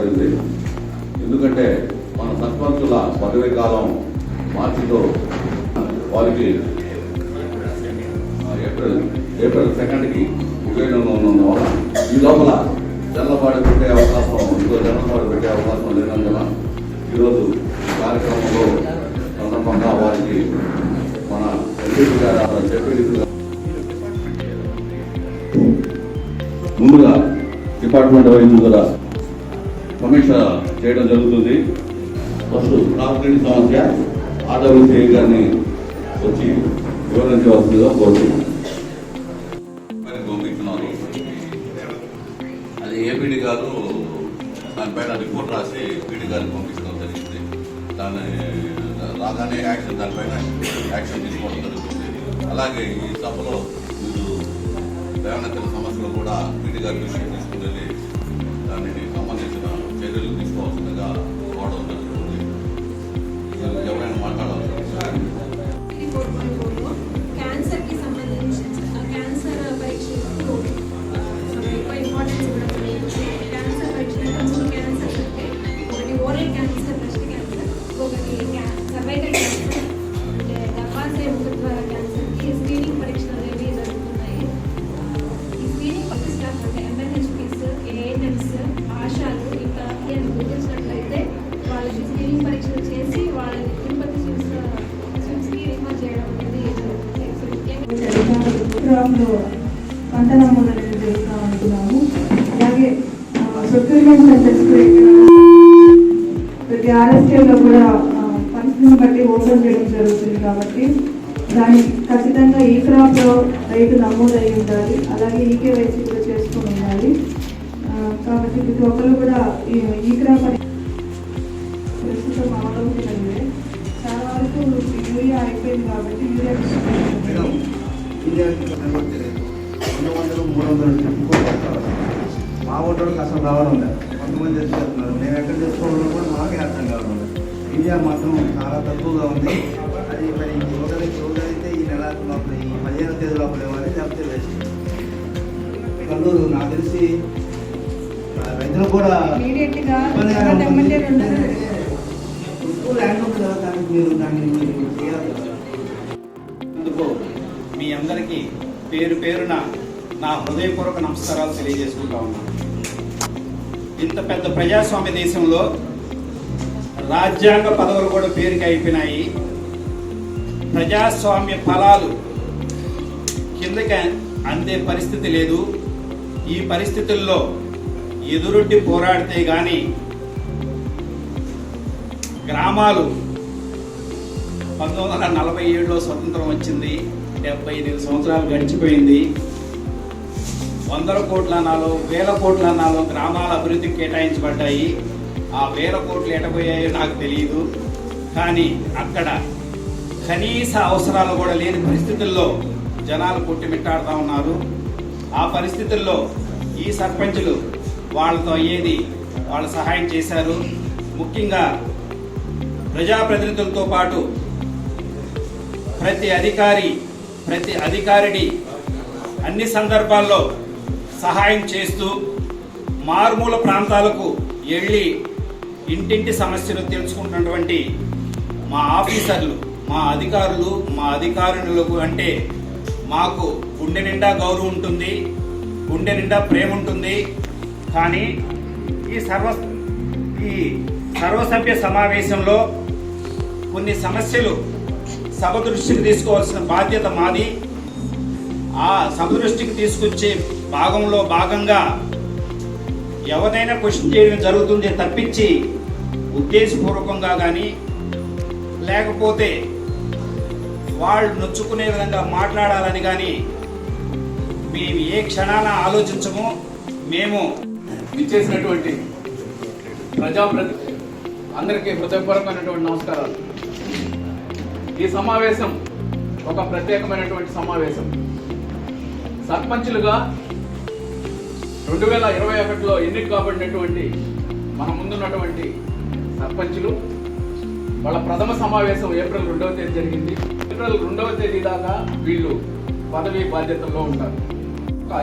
ఎందుకంటే మన సర్పంచుల పదవీ కాలం మార్చితో వారికి ఏప్రిల్ ఏప్రిల్ సెకండ్కి ఉపయోగంలో ఉన్నందువల్ల ఈ లోపల జల్లపాటు పెట్టే అవకాశం ఇంకో జల్లపాటు పెట్టే అవకాశం లేనందున ఈరోజు కార్యక్రమంలో సందర్భంగా వారికి మన ఎంపీ గారు ముందుగా డిపార్ట్మెంట్ వైపు ముందుగా సమీక్ష చేయడం జరుగుతుంది. ఫస్ట్ తాగునీటి సమస్య ఆదాయ గారిని వచ్చి వివరించవలసిందిగా కోరుతున్నాను. పైన పంపించున్నారు అది ఏపీడి గారు దానిపైన రిపోర్ట్ రాసి పీడీ గారికి పంపించడం జరిగింది. దాన్ని రాగానే యాక్షన్ దానిపైన యాక్షన్ తీసుకోవడం జరుగుతుంది. అలాగే ఈ సభలో మీరు లేవనెత్తిన సమస్యలు కూడా పీడి గారి విషయం తీసుకుని వెళ్ళి చర్యలు తీసుకోవాల్సిందిగా కోరడం జరుగుతుంది ఎవరైనా మాట్లాడాలి క్యాన్సర్కి సంబంధించి క్యాన్సర్ పరీక్షలు ఎక్కువ ఇంపార్టెన్స్ ఇవ్వడం క్యాన్సర్ పరీక్షలు మూడు క్యాన్సర్ అంటే ఒకటి ఓరల్ క్యాన్సర్ బ్రెస్ట్ క్యాన్సర్ ఒకటి సర్వైకల్ క్యాన్సర్ కూడా పరిస్థితిని బట్టి ఓపెన్ చేయడం జరుగుతుంది కాబట్టి దానికి ఖచ్చితంగా ఈ క్రాప్లో రైతు నమోదు అయి ఉండాలి అలాగే ఈకేవైసీ కూడా చేసుకుని ఉండాలి. కాబట్టి ప్రతి ఒక్కరు కూడా ఈ ఈ క్రాప్ ప్రస్తుతం అవగాహన చాలా వరకు యూరియా అయిపోయింది కాబట్టి యూరియా రెండు వందలు మూడు వందలు మా ఓటర్లకు అసలు రావడం లేదు కొంతమంది తెచ్చి చెప్తున్నారు మేము ఎక్కడ తెచ్చుకోవడం కూడా మాకే అర్థం కావడం లేదు ఇండియా మాత్రం చాలా తక్కువగా ఉంది. అది మరి ఈ ఓటర్కి ఓటరైతే ఈ నెల లోపల ఈ పదిహేను తేదీ లోపల ఇవ్వాలి లేకపోతే వేస్ట్ కల్లూరు నాకు తెలిసి రైతులు కూడా ల్యాండ్ ఉంది కదా దానికి మీరు దాన్ని మీరు చేయాలి కదా. అందుకు మీ అందరికీ పేరు పేరున నా హృదయపూర్వక నమస్కారాలు తెలియజేసుకుంటా ఉన్నాను. ఇంత పెద్ద ప్రజాస్వామ్య దేశంలో రాజ్యాంగ పదవులు కూడా పేరుకి అయిపోయినాయి. ప్రజాస్వామ్య ఫలాలు కిందకి అందే పరిస్థితి లేదు. ఈ పరిస్థితుల్లో ఎదురొడ్డి పోరాడితే కానీ గ్రామాలు పంతొమ్మిది వందల నలభై ఏడులో స్వతంత్రం వచ్చింది. డెబ్బై ఎనిమిది సంవత్సరాలు గడిచిపోయింది. వందల కోట్ల నాలుగు వేల కోట్ల నాలుగు గ్రామాల అభివృద్ధికి కేటాయించబడ్డాయి. ఆ వేల కోట్లు ఎటపోయాయో నాకు తెలియదు కానీ అక్కడ కనీస అవసరాలు కూడా లేని పరిస్థితుల్లో జనాలు కొట్టిమిట్టాడుతూ ఉన్నారు. ఆ పరిస్థితుల్లో ఈ సర్పంచులు వాళ్ళతో అయ్యేది వాళ్ళు సహాయం చేశారు. ముఖ్యంగా ప్రజాప్రతినిధులతో పాటు ప్రతి అధికారి ప్రతి అధికారిని అన్ని సందర్భాల్లో సహాయం చేస్తూ మారుమూల ప్రాంతాలకు వెళ్ళి ఇంటింటి సమస్యలు తెలుసుకుంటున్నటువంటి మా ఆఫీసర్లు మా అధికారులు మా అధికారులకు అంటే మాకు గుండె నిండా గౌరవం ఉంటుంది గుండె నిండా ప్రేమ ఉంటుంది. కానీ ఈ సర్వ ఈ సర్వసభ్య సమావేశంలో కొన్ని సమస్యలు సభ దృష్టికి తీసుకోవాల్సిన బాధ్యత మాది. ఆ సభ దృష్టికి తీసుకొచ్చే భాగంలో భాగంగా ఎవరైనా క్వశ్చన్ చేయడం జరుగుతుంది తప్పించి ఉద్దేశపూర్వకంగా కానీ లేకపోతే వాళ్ళు నొచ్చుకునే విధంగా మాట్లాడాలని కానీ మేము ఏ క్షణాన ఆలోచించము మేము ఇచ్చేసినటువంటి ప్రజాప్రతి అందరికీ హృదయపూర్వకమైనటువంటి నమస్కారాలు. ఈ సమావేశం ఒక ప్రత్యేకమైనటువంటి సమావేశం. సర్పంచులుగా రెండు వేల ఇరవై ఒకటిలో ఎన్నిక కాబడినటువంటి మన ముందున్నటువంటి సర్పంచులు. వాళ్ళ ప్రథమ సమావేశం ఏప్రిల్ రెండవ తేదీ జరిగింది. ఏప్రిల్ రెండవ తేదీ దాకా వీళ్ళు పదవీ బాధ్యతల్లో ఉంటారు.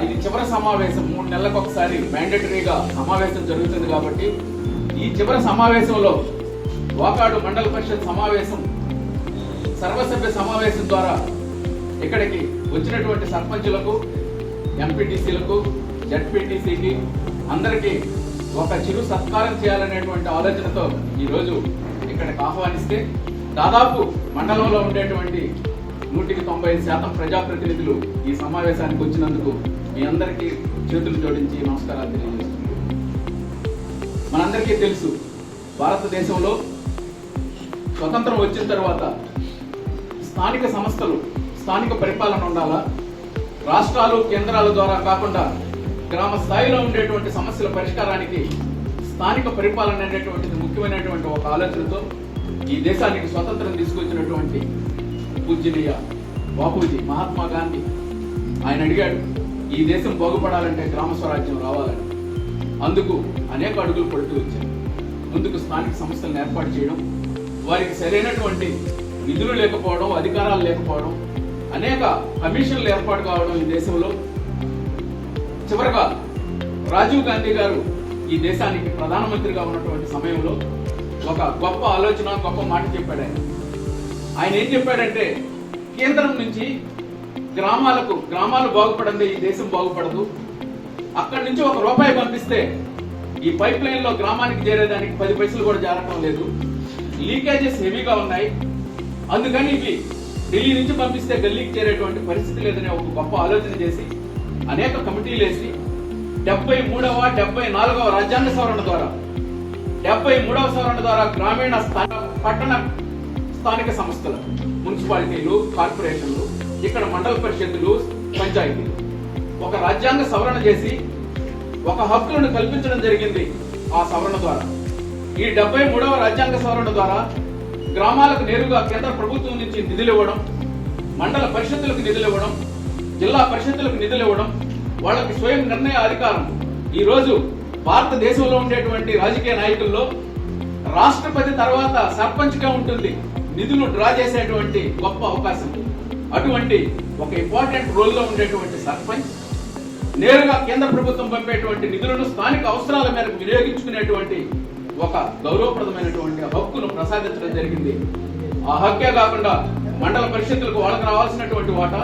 ఇది చివరి సమావేశం మూడు నెలలకు ఒకసారి మ్యాండేటరీగా సమావేశం జరుగుతుంది కాబట్టి ఈ చివరి సమావేశంలో వాకాడు మండల పరిషత్ సమావేశం సర్వసభ్య సమావేశం ద్వారా ఇక్కడికి వచ్చినటువంటి సర్పంచులకు ఎంపీటీసీలకు జడ్పీటీసీకి అందరికీ ఒక చిరు సత్కారం చేయాలనేటువంటి ఆలోచనతో ఈరోజు ఇక్కడికి ఆహ్వానిస్తే దాదాపు మండలంలో ఉండేటువంటి నూటికి తొంభై శాతం ప్రజాప్రతినిధులు ఈ సమావేశానికి వచ్చినందుకు మీ అందరికీ చేతులు జోడించి నమస్కారాలు తెలియజేస్తున్నాను. మనందరికీ తెలుసు భారతదేశంలో స్వతంత్రం వచ్చిన తర్వాత స్థానిక సంస్థలు స్థానిక పరిపాలన ఉండాలా? రాష్ట్రాలు కేంద్రాల ద్వారా కాకుండా గ్రామ స్థాయిలో ఉండేటువంటి సమస్యల పరిష్కారానికి స్థానిక పరిపాలన అనేటువంటిది ముఖ్యమైనటువంటి ఒక ఆలోచనతో ఈ దేశానికి స్వతంత్రం తీసుకొచ్చినటువంటి పూజనీయ బాపూజీ మహాత్మా గాంధీ. ఆయన అడిగాడు ఈ దేశం బాగుపడాలంటే గ్రామ స్వరాజ్యం రావాలని. అందుకు అనేక అడుగులు పడుతూ వచ్చాయి ముందుకు స్థానిక సంస్థలను ఏర్పాటు చేయడం వారికి సరైనటువంటి నిధులు లేకపోవడం అధికారాలు లేకపోవడం అనేక కమిషన్లు ఏర్పాటు కావడం ఈ దేశంలో చివరగా రాజీవ్ గాంధీ గారు ఈ దేశానికి ప్రధానమంత్రిగా ఉన్నటువంటి సమయంలో ఒక గొప్ప ఆలోచన గొప్ప మాట చెప్పాడు ఆయన. ఆయన ఏం చెప్పాడంటే కేంద్రం నుంచి గ్రామాలకు గ్రామాలు బాగుపడండి ఈ దేశం బాగుపడదు. అక్కడి నుంచి ఒక రూపాయి పంపిస్తే ఈ పైప్ లైన్లో గ్రామానికి చేరేదానికి పది పైసలు కూడా జారటం లేదు. లీకేజెస్ హెవీగా ఉన్నాయి. అందుకని ఇవి ఢిల్లీ నుంచి పంపిస్తే గల్లీకి చేరేటువంటి పరిస్థితి లేదనే ఒక గొప్ప ఆలోచన చేసి అనేక కమిటీలు వేసి డెబ్బై మూడవ డెబ్బై నాలుగవ రాజ్యాంగ సవరణ ద్వారా డెబ్బై మూడవ సవరణ ద్వారా గ్రామీణ స్థానిక పట్టణ స్థానిక సంస్థలు మున్సిపాలిటీలు కార్పొరేషన్లు ఇక్కడ మండల పరిషత్తులు పంచాయతీలు. ఒక రాజ్యాంగ సవరణ చేసి ఒక హక్కులను కల్పించడం జరిగింది ఆ సవరణ ద్వారా. ఈ డెబ్బై మూడవ రాజ్యాంగ సవరణ ద్వారా గ్రామాలకు నేరుగా కేంద్ర ప్రభుత్వం నుంచి నిధులు ఇవ్వడం మండల పరిషత్తులకు నిధులు ఇవ్వడం జిల్లా పరిషత్తులకు నిధులు ఇవ్వడం వాళ్ళకి స్వయం నిర్ణయ అధికారం. ఈ రోజు భారతదేశంలో ఉండేటువంటి రాజకీయ నాయకుల్లో రాష్ట్రపతి తర్వాత సర్పంచ్గా ఉంటుంది. నిధులు డ్రా చేసేటువంటి గొప్ప అవకాశం. అటువంటి ఒక ఇంపార్టెంట్ రోల్లో ఉండేటువంటి సర్పంచ్ నేరుగా కేంద్ర ప్రభుత్వం పంపేటువంటి నిధులను స్థానిక అవసరాల మేరకు వినియోగించుకునేటువంటి ఒక గౌరవప్రదమైనటువంటి హక్కును ప్రసాదించడం జరిగింది. ఆ హక్కే కాకుండా మండల పరిషత్తులకు వాళ్ళకి రావాల్సినటువంటి వాటా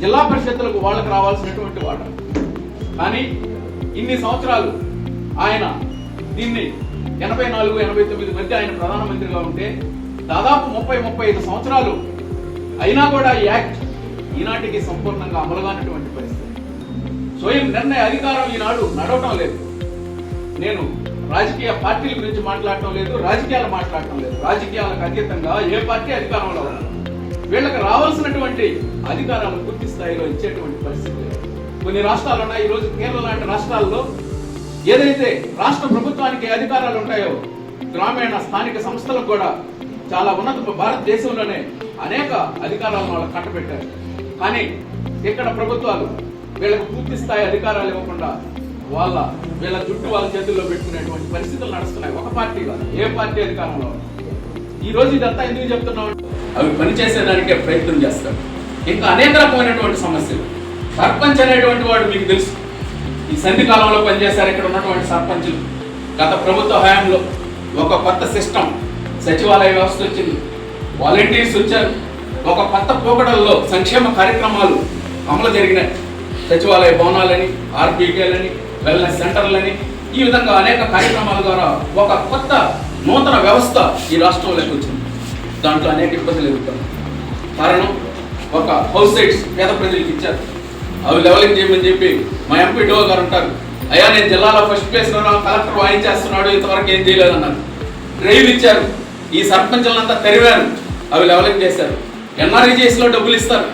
జిల్లా పరిషత్తులకు వాళ్ళకి రావాల్సినటువంటి వాటర్ కానీ ఇన్ని సంవత్సరాలు ఆయన దీన్ని ఎనభై నాలుగు ఎనభై తొమ్మిది మధ్య ఆయన ప్రధానమంత్రిగా ఉంటే దాదాపు ముప్పై ముప్పై ఐదు సంవత్సరాలు అయినా కూడా ఈ యాక్ట్ ఈనాటికి సంపూర్ణంగా అమలు కానటువంటి పరిస్థితి. స్వయం నిర్ణయ అధికారం ఈనాడు నడవటం లేదు. నేను రాజకీయ పార్టీల గురించి మాట్లాడటం లేదు రాజకీయాలు మాట్లాడటం లేదు. రాజకీయాలకు అతీతంగా ఏ పార్టీ అధికారంలో ఉన్నా వీళ్ళకి రావాల్సినటువంటి అధికారాలు పూర్తి స్థాయిలో ఇచ్చేటువంటి పరిస్థితి కొన్ని రాష్ట్రాలు ఉన్నాయి. ఈ రోజు కేరళ లాంటి రాష్ట్రాల్లో ఏదైతే రాష్ట్ర ప్రభుత్వానికి అధికారాలు ఉంటాయో గ్రామీణ స్థానిక సంస్థలకు కూడా చాలా ఉన్నత భారతదేశంలోనే అనేక అధికారాలను వాళ్ళకి కట్టబెట్టారు. కానీ ఇక్కడ ప్రభుత్వాలు వీళ్ళకి పూర్తి స్థాయి అధికారాలు ఇవ్వకుండా వాళ్ళ వీళ్ళ జుట్టు వాళ్ళ చేతుల్లో పెట్టుకునేటువంటి పరిస్థితులు నడుస్తున్నాయి. ఒక పార్టీ కాదు ఏ పార్టీ అధికారంలో ఈ రోజు ఇదంతా ఎందుకు చెప్తున్నాం అవి పనిచేసేదానికే ప్రయత్నం చేస్తాడు ఇంకా అనేక రకమైనటువంటి సమస్యలు. సర్పంచ్ అనేటువంటి వాడు మీకు తెలుసు. ఈ సంధి కాలంలో పనిచేశారు ఇక్కడ ఉన్నటువంటి సర్పంచులు. గత ప్రభుత్వ హయాంలో ఒక కొత్త సిస్టమ్ సచివాలయ వ్యవస్థ వచ్చింది. వాలంటీర్స్ వచ్చారు. ఒక కొత్త పోకడల్లో సంక్షేమ కార్యక్రమాలు అమలు జరిగినాయి. సచివాలయ భవనాలని ఆర్బీకేలని వెల్నెస్ సెంటర్లని ఈ విధంగా అనేక కార్యక్రమాల ద్వారా ఒక కొత్త నూతన వ్యవస్థ ఈ రాష్ట్రంలోకి వచ్చింది. దాంట్లో అనేక ఇబ్బందులు ఎదుర్కొన్నారు కారణం ఒక హౌస్ సైట్స్ పేద ప్రజలకు ఇచ్చారు. అవి లెవలింగ్ చేయమని చెప్పి మా ఎంపీ డో గారు అంటారు అయ్యా నేను జిల్లాలో ఫస్ట్ ప్లేస్ కలెక్టర్ వాయించేస్తున్నాడు ఇంతవరకు ఏం చేయలేదన్నారు. డ్రైవ్ ఇచ్చారు. ఈ సర్పంచులంతా తెరివారు. అవి లెవలింగ్ చేశారు. ఎన్ఆర్ఈజీఎస్ డబ్బులు ఇస్తారు.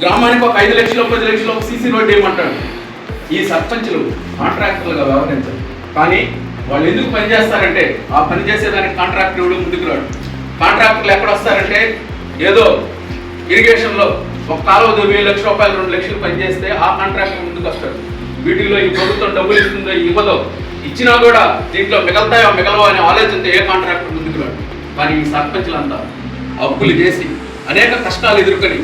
గ్రామానికి ఒక ఐదు లక్షలు పది లక్షలు ఒక సీసీ రోడ్డు వేయమంటాడు ఈ సర్పంచులు కాంట్రాక్టర్లుగా వ్యవహరించారు. కానీ వాళ్ళు ఎందుకు పని చేస్తారంటే ఆ పని చేసేదానికి కాంట్రాక్టర్ ఇవ్వడం ముందుకు రాడు. కాంట్రాక్టర్లు ఎక్కడ వస్తారంటే ఏదో ఇరిగేషన్లో ఒక కాలువ వెయ్యి లక్షల రూపాయలు రెండు లక్షలు పనిచేస్తే ఆ కాంట్రాక్టర్ ముందుకు వస్తాడు. వీటిల్లో ఈ ప్రభుత్వం డబ్బులు ఇస్తుందో ఇవ్వదో ఇచ్చినా కూడా దీంట్లో మిగలతాయో మిగలవో అనే ఆలోచనతో ఏ కాంట్రాక్టర్ ముందుకు రాడు. కానీ ఈ సర్పంచులంతా అప్పులు చేసి అనేక కష్టాలు ఎదుర్కొని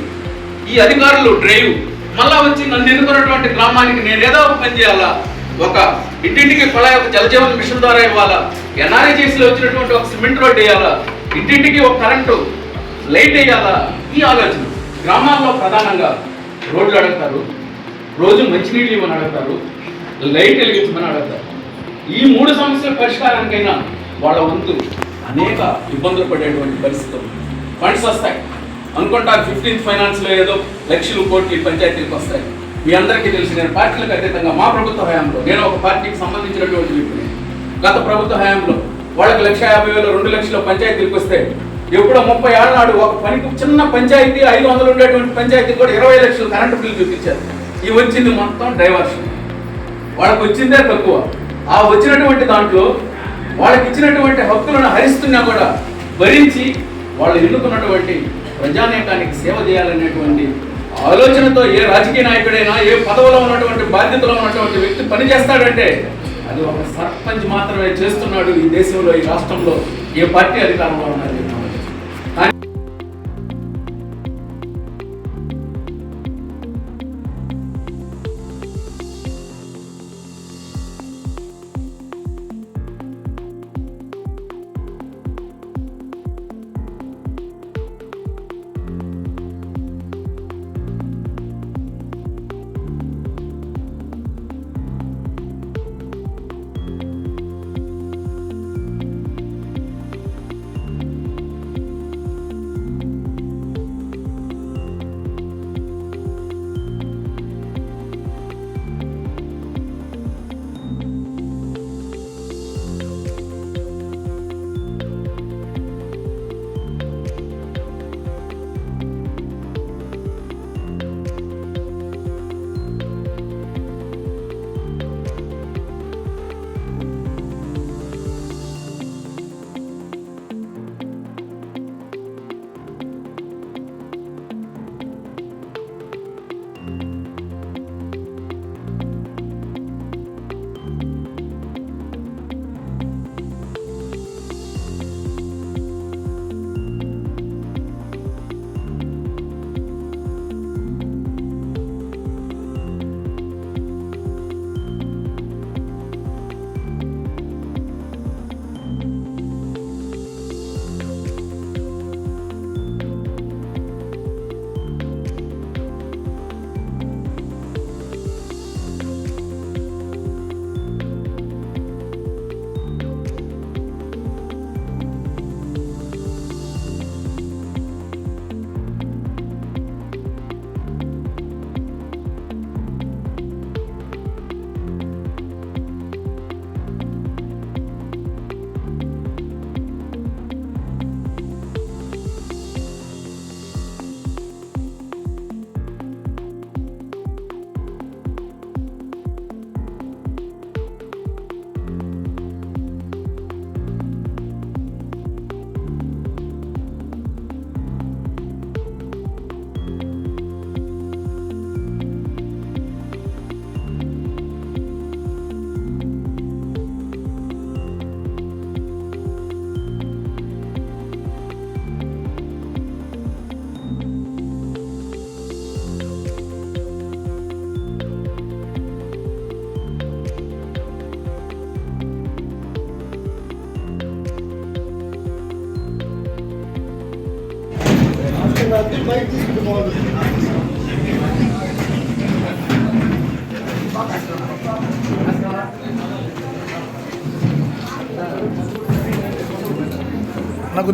ఈ అధికారులు డ్రైవ్ మళ్ళా వచ్చి నన్ను ఎన్నుకున్నటువంటి గ్రామానికి నేను ఏదో ఒక పని చేయాలా? ఒక ఇంటింటికి కుళాయి ఒక జలజీవన్ మిషన్ ద్వారా ఇవ్వాలా? ఎన్ఆర్ఐజీసీలో వచ్చినటువంటి ఒక సిమెంట్ రోడ్ వేయాలా? ఇంటింటికి ఒక కరెంటు లైట్ వేయాలా? ఈ ఆలోచన. గ్రామాల్లో ప్రధానంగా రోడ్లు అడుగుతారు రోజు మంచినీళ్ళు ఇవ్వని అడుగుతారు లైట్ వెలిగించమని అడుగుతారు. ఈ మూడు సమస్యల పరిష్కారానికైనా వాళ్ళ వంతు అనేక ఇబ్బందులు పడేటువంటి పరిస్థితి ఫండ్స్ వస్తాయి. అనుకుంటా ఫిఫ్టీన్త్ ఫైనాన్స్లో ఏదో లక్షలు కోట్లు పంచాయతీలకు వస్తాయి. మీ అందరికీ తెలిసి నేను పార్టీలకు అతీతంగా మా ప్రభుత్వ హయాంలో నేను ఒక పార్టీకి సంబంధించినటువంటి వ్యక్తిని. గత ప్రభుత్వ హయాంలో వాళ్ళకి లక్ష యాభై వేలు రెండు లక్షల పంచాయతీలకు వస్తే ఎప్పుడో ముప్పై ఏళ్ళ నాడు ఒక పనికి చిన్న పంచాయతీ ఐదు వందలు ఉండేటువంటి పంచాయతీ కూడా ఇరవై లక్షలు కరెంటు బిల్లు చూపించారు. ఇవి వచ్చింది మొత్తం డైవర్షన్ వాళ్ళకి వచ్చిందే తక్కువ. ఆ వచ్చినటువంటి దాంట్లో వాళ్ళకి ఇచ్చినటువంటి హక్కులను హరిస్తున్నా కూడా భరించి వాళ్ళు ఎన్నుకున్నటువంటి ప్రజానేకానికి సేవ చేయాలనేటువంటి ఆలోచనతో ఏ రాజకీయ నాయకుడైనా ఏ పదవిలో ఉన్నటువంటి బాధ్యతలో ఉన్నటువంటి వ్యక్తి పనిచేస్తాడంటే అది ఒక సర్పంచ్ మాత్రమే చేస్తున్నాడు ఈ దేశంలో ఈ రాష్ట్రంలో ఏ పార్టీ అధికారంలో ఉన్నది నాకు